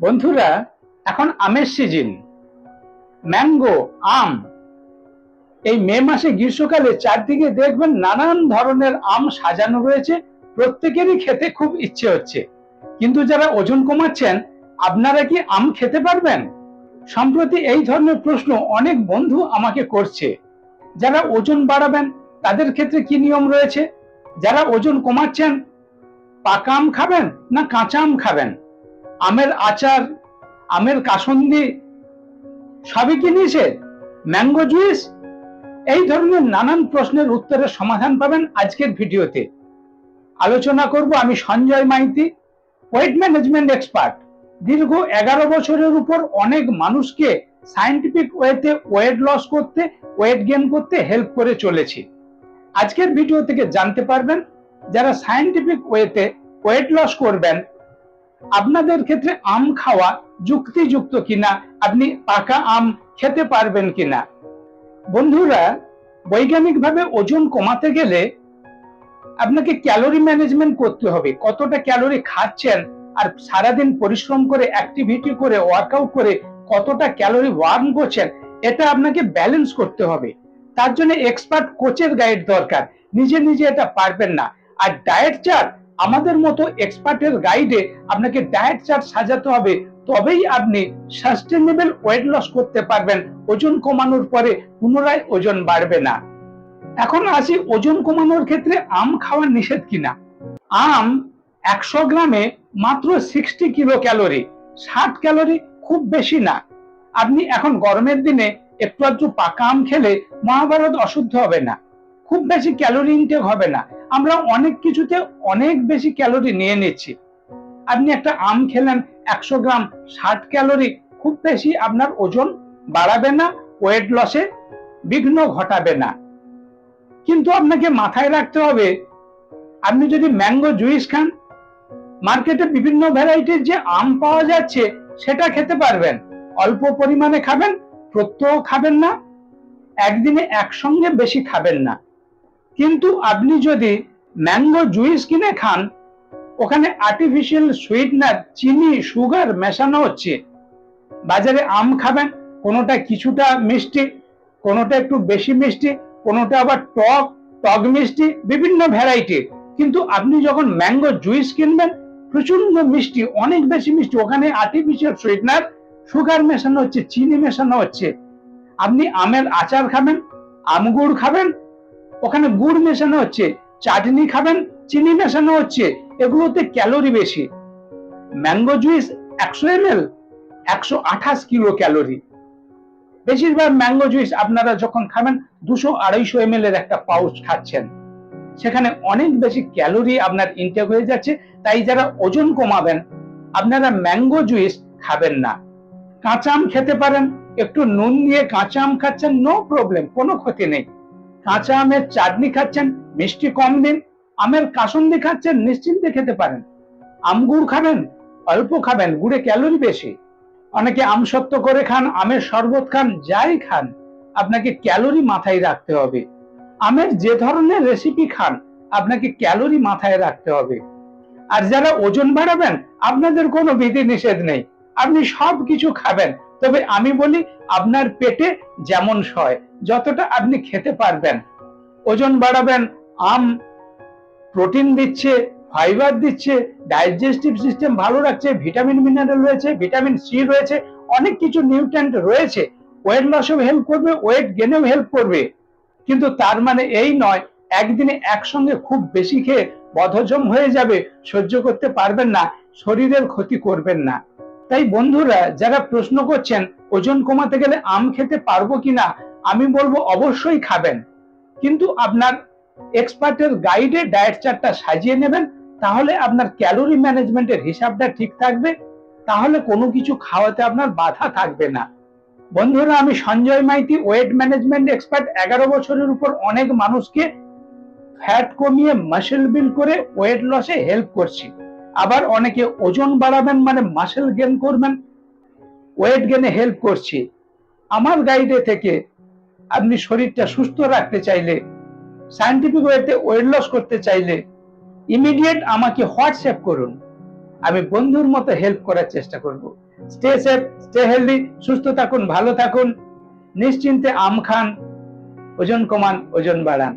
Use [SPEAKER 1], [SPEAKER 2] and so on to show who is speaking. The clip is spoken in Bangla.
[SPEAKER 1] বন্ধুরা, এখন আমের সিজন ম্যাঙ্গো আম। এই মে মাসে গ্রীষ্মকালে চারদিকে দেখবেন নানান ধরনের আম সাজানো রয়েছে। প্রত্যেকেরই খেতে খুব ইচ্ছে হচ্ছে। কিন্তু যারা ওজন কমাচ্ছেন, আপনারা কি আম খেতে পারবেন? সম্প্রতি এই ধরনের প্রশ্ন অনেক বন্ধু আমাকে করছে। যারা ওজন বাড়াবেন, তাদের ক্ষেত্রে কি নিয়ম রয়েছে? যারা ওজন কমাচ্ছেন, পাকা আম খাবেন না কাঁচা আম খাবেন? আমের আচার, আমের কাসন্দি, সবই কি ম্যাঙ্গো জুইস? এই ধরনের নানান প্রশ্নের উত্তরের সমাধান পাবেন আজকের ভিডিওতে। আলোচনা করব আমি Sanjay Maiti, weight management expert. দীর্ঘ এগারো বছরের উপর অনেক মানুষকে সায়েন্টিফিক ওয়েতে ওয়েট লস করতে, ওয়েট গেন করতে হেল্প করে চলেছি। আজকের ভিডিও থেকে জানতে পারবেন, যারা সায়েন্টিফিক ওয়েতে ওয়েট লস করবেন আপনাদের ক্ষেত্রে আম খাওয়া যুক্তিযুক্ত কিনা? আপনি পাকা আম খেতে পারবেন কিনা? বন্ধুরা, বৈজ্ঞানিকভাবে ওজন কমাতে গেলে আপনাকে ক্যালোরি ম্যানেজমেন্ট করতে হবে। কতটা ক্যালোরি খাচ্ছেন আর সারাদিন পরিশ্রম করে অ্যাক্টিভিটি করে ওয়ার্কআউট করে কতটা ক্যালোরি ওয়ার্ন করছেন, এটা আপনাকে ব্যালেন্স করতে হবে। তার জন্য এক্সপার্ট কোচের গাইড দরকার। নিজে নিজে এটা পারবেন না। আর ডায়েট চার্ট আমাদের মতো এক্সপার্টের গাইডে আপনাকে ডায়েট চার্ট সাজাতে হবে। তবেই আপনি সাস্টেনেবল ওয়েট লস করতে পারবেন। ওজন কমানোর পরে পুনরায় ওজন বাড়বে না। এখন আসি ওজন কমানোর ক্ষেত্রে আম খাওয়া নিষেধ কিনা? আম একশো গ্রামে মাত্র সিক্সটি কিলো ক্যালোরি ষাট ক্যালোরি খুব বেশি না। আপনি এখন গরমের দিনে একটু আধটু পাকা আম খেলে মহাভারত অশুদ্ধ হবে না। খুব বেশি ক্যালোরি ইনটেক হবে না। আমরা অনেক কিছুতে অনেক বেশি ক্যালোরি নিয়ে নিচ্ছি। আপনি একটা আম খেলেন, একশো গ্রাম ষাট ক্যালোরি, খুব বেশি আপনার ওজন বাড়াবে না ওয়েট লসে বিঘ্ন ঘটাবে না। কিন্তু আপনাকে মাথায় রাখতে হবে, আপনি যদি ম্যাঙ্গো জুইস খান মার্কেটে বিভিন্ন ভ্যারাইটির যে আম পাওয়া যাচ্ছে, সেটা খেতে পারবেন। অল্প পরিমাণে খাবেন, প্রত্যহ খাবেন না, একদিনে একসঙ্গে বেশি খাবেন না। কিন্তু আপনি যদি ম্যাঙ্গো জুইস কিনে খান, ওখানে আর্টিফিশিয়াল সুইটনার চিনি সুগার মেশানো হচ্ছে। বাজারে আম খাবেন, কোনোটা কিছুটা মিষ্টি, কোনোটা একটু বেশি মিষ্টি, কোনোটা আবার টক টক মিষ্টি, বিভিন্ন ভ্যারাইটি কিন্তু আপনি যখন ম্যাঙ্গো জুইস কিনবেন প্রচণ্ড মিষ্টি, অনেক বেশি মিষ্টি। ওখানে আর্টিফিশিয়াল সুইটনার সুগার মেশানো হচ্ছে, চিনি মেশানো হচ্ছে। আপনি আমের আচার খাবেন, আম গুড় খাবেন ওখানে গুড় মেশানো হচ্ছে, চাটনি খাবেন, চিনি মেশানো হচ্ছে, এগুলোতে ক্যালোরি বেশি। ম্যাঙ্গো জুইস একশো এম এল একশো আঠাশ কিলো ক্যালোরি। বেশিরভাগ ম্যাঙ্গো জুইস আপনারা যখন খাবেন, দুশো আড়াইশো এম এর একটা পাউচ খাচ্ছেন। সেখানে অনেক বেশি ক্যালোরি আপনার ইনটেক হয়ে যাচ্ছে, তাই যারা ওজন কমাবেন, আপনারা ম্যাঙ্গো জুইস খাবেন না। কাঁচা আম খেতে পারেন, একটু নুন দিয়ে কাঁচা আম খাচ্ছেন নো প্রবলেম কোনো ক্ষতি নেই। কাঁচা আমের চাটনি খাচ্ছেন, মিষ্টি কম দিন, আমের কাসন্দি খাচ্ছেন, নিশ্চিন্তে খেতে পারেন। আম গুড় খাবেন, অল্প খাবেন, গুড়ে ক্যালোরি বেশি। অনেকে আম সত্য করে খান, আমের শরবত খান, যাই খান, আপনাকে ক্যালোরি মাথায় রাখতে হবে। আমের যে ধরনের রেসিপি খান, আপনাকে ক্যালোরি মাথায় রাখতে হবে। আর যারা ওজন বাড়াবেন, আপনাদের কোনো বিধি নিষেধ নেই। আপনি সব কিছু খাবেন তবে আমি বলি আপনার পেটে যেমন সয়, যতটা আপনি খেতে পারবেন। ওজন বাড়াবেন, আম, প্রোটিন দিচ্ছে, ফাইবার দিচ্ছে, ডাইজেস্টিভ সিস্টেম ভালো রাখছে, ভিটামিন মিনারেল রয়েছে, ভিটামিন সি রয়েছে, অনেক কিছু নিউট্রেন্ট রয়েছে। ওয়েট লসেও হেল্প করবে, ওয়েট গেনেও হেল্প করবে। কিন্তু তার মানে এই নয়, একদিনে একসঙ্গে খুব বেশি খেয়ে বধজম হয়ে যাবে, সহ্য করতে পারবেন না, শরীরের ক্ষতি করবেন না। তাই বন্ধুরা, যারা প্রশ্ন করছেন, ওজন কমাতে গেলে আম খেতে পারব কিনা, আমি বলব অবশ্যই খাবেন। কিন্তু আপনার এক্সপার্টের গাইডে ডায়েট চার্টটা সাজিয়ে নেবেন, তাহলে আপনার ক্যালোরি ম্যানেজমেন্টের হিসাবটা ঠিক থাকবে, তাহলে কোনো কিছু খাওয়াতে আপনার বাধা থাকবে না। বন্ধুরা, আমি Sanjay Maiti, weight management expert, এগারো বছরের উপর অনেক মানুষকে ফ্যাট কমিয়ে মাসেল বিল করে ওয়েট লসে হেল্প করছি। আবার অনেকে ওজন বাড়াবেন মানে মাসেল গেন করবেন ওয়েট গেনে হেল্প করছি। আমার গাইডে থেকে আপনি শরীরটা সুস্থ রাখতে চাইলে সায়েন্টিফিক ওয়েতে ওয়েট লস করতে চাইলে ইমিডিয়েট আমাকে হোয়াটসঅ্যাপ করুন। আমি বন্ধুর মতো হেল্প করার চেষ্টা করব। স্টে সেফ স্টে হেলদি সুস্থ থাকুন, ভালো থাকুন। নিশ্চিন্তে আম খান, ওজন কমান, ওজন বাড়ান।